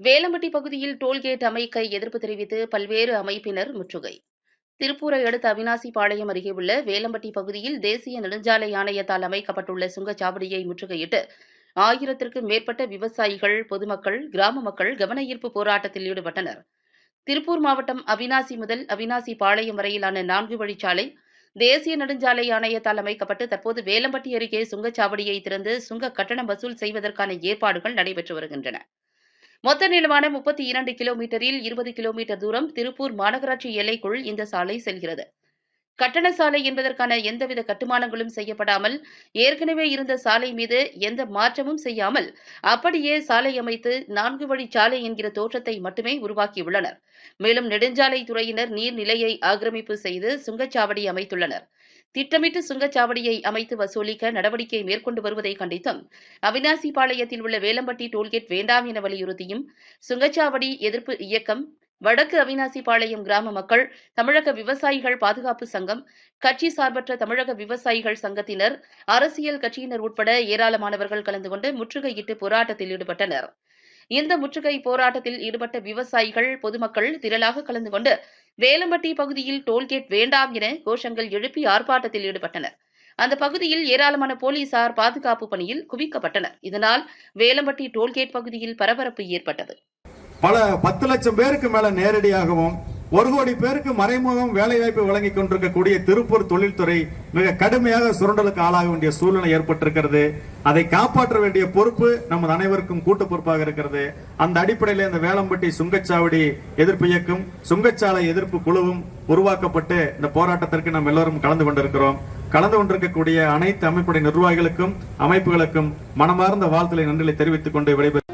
வேலம்பட்டி பகுதியில் டோல்கேட் அமைக்க எதிர்ப்பு தெரிவித்து பல்வேறு அமைப்பினர் முற்றுகை. திருப்பூரை அடுத்த அவினாசி பாளையம் அருகே உள்ள வேலம்பட்டி பகுதியில் தேசிய நெடுஞ்சாலை ஆணையத்தால் அமைக்கப்பட்டுள்ள சுங்கச்சாவடியை முற்றுகையிட்டு ஆயிரத்திற்கும் மேற்பட்ட விவசாயிகள் பொதுமக்கள் கிராம மக்கள் கவன ஈர்ப்பு போராட்டத்தில் ஈடுபட்டனர். திருப்பூர் மாவட்டம் அவினாசி முதல் அவினாசி பாளையம் வரையிலான நான்கு வழிச்சாலை தேசிய நெடுஞ்சாலை ஆணையத்தால் அமைக்கப்பட்டு தற்போது வேலம்பட்டி அருகே சுங்கச்சாவடியை திறந்து சுங்க கட்டணம் வசூல் செய்வதற்கான ஏற்பாடுகள் நடைபெற்று வருகின்றன. மொத்த நீளமான முப்பத்தி இரண்டு கிலோமீட்டரில் இருபது கிலோமீட்டர் தூரம் திருப்பூர் மாநகராட்சி எல்லைக்குள் இந்த சாலை செல்கிறது. கட்டண சாலை என்பதற்கான எந்தவித கட்டுமானங்களும் செய்யப்படாமல் ஏற்கனவே இருந்த சாலை மீது எந்த மாற்றமும் செய்யாமல் அப்படியே சாலை அமைத்து நான்கு வழி சாலை என்கிற தோற்றத்தை மட்டுமே உருவாக்கியுள்ளனர். மேலும் நெடுஞ்சாலை துறையினர் நீர்நிலையை ஆக்கிரமிப்பு செய்து சுங்கச்சாவடி அமைத்துள்ளனர். திட்டமிட்டு சுங்கச்சாவடியை அமைத்து வசூலிக்க நடவடிக்கை மேற்கொண்டு வருவதை கண்டித்தும் அவினாசி பாளையத்தில் உள்ள வேலம்பட்டி டோல்கேட் வேண்டாம் என வலியுறுத்தியும் சுங்கச்சாவடி எதிர்ப்பு இயக்கம் வடக்கு அவினாசிபாளையம் கிராம மக்கள் தமிழக விவசாயிகள் பாதுகாப்பு சங்கம் கட்சி சார்பற்ற தமிழக விவசாயிகள் சங்கத்தினர் அரசியல் கட்சியினர் உட்பட ஏராளமானவர்கள் கலந்து கொண்டு முற்றுகையிட்டு போராட்டத்தில் ஈடுபட்டனர். இந்த முற்றுகை போராட்டத்தில் ஈடுபட்ட விவசாயிகள் பொதுமக்கள் திரளாக கலந்து கொண்டு வேலம்பட்டி பகுதியில் டோல்கேட் வேண்டாம் என கோஷங்கள் எழுப்பி ஆர்ப்பாட்டத்தில் ஈடுபட்டனர். அந்த பகுதியில் ஏராளமான போலீசார் பாதுகாப்பு பணியில் குவிக்கப்பட்டனர். இதனால் வேலம்பட்டி டோல்கேட் பகுதியில் பரபரப்பு ஏற்பட்டது. பல பத்து லட்சம் பேருக்கு மேல நேரடியாகவும் ஒரு கோடி பேருக்கு மறைமுகம் வேலைவாய்ப்பு வழங்கி கொண்டிருக்கக்கூடிய திருப்பூர் தொழில்துறை மிக கடுமையாக சுரண்டலுக்கு ஆளாக வேண்டிய சூழ்நிலை ஏற்பட்டிருக்கிறது. அதை காப்பாற்ற வேண்டிய பொறுப்பு நமது அனைவருக்கும் கூட்டு பொறுப்பாக இருக்கிறது. அந்த அடிப்படையில் இந்த வேளம்பட்டி சுங்கச்சாவடி எதிர்ப்பு இயக்கம் சுங்கச்சாலை எதிர்ப்பு குழுவும் உருவாக்கப்பட்டு இந்த போராட்டத்திற்கு நாம் எல்லோரும் கலந்து கொண்டிருக்கிறோம். கலந்து கொண்டிருக்கக்கூடிய அனைத்து அமைப்புடைய நிர்வாகிகளுக்கும் அமைப்புகளுக்கும் மனமார்ந்த வாழ்த்துக்களை நன்றிகளை தெரிவித்துக் கொண்டு விடைபெறும்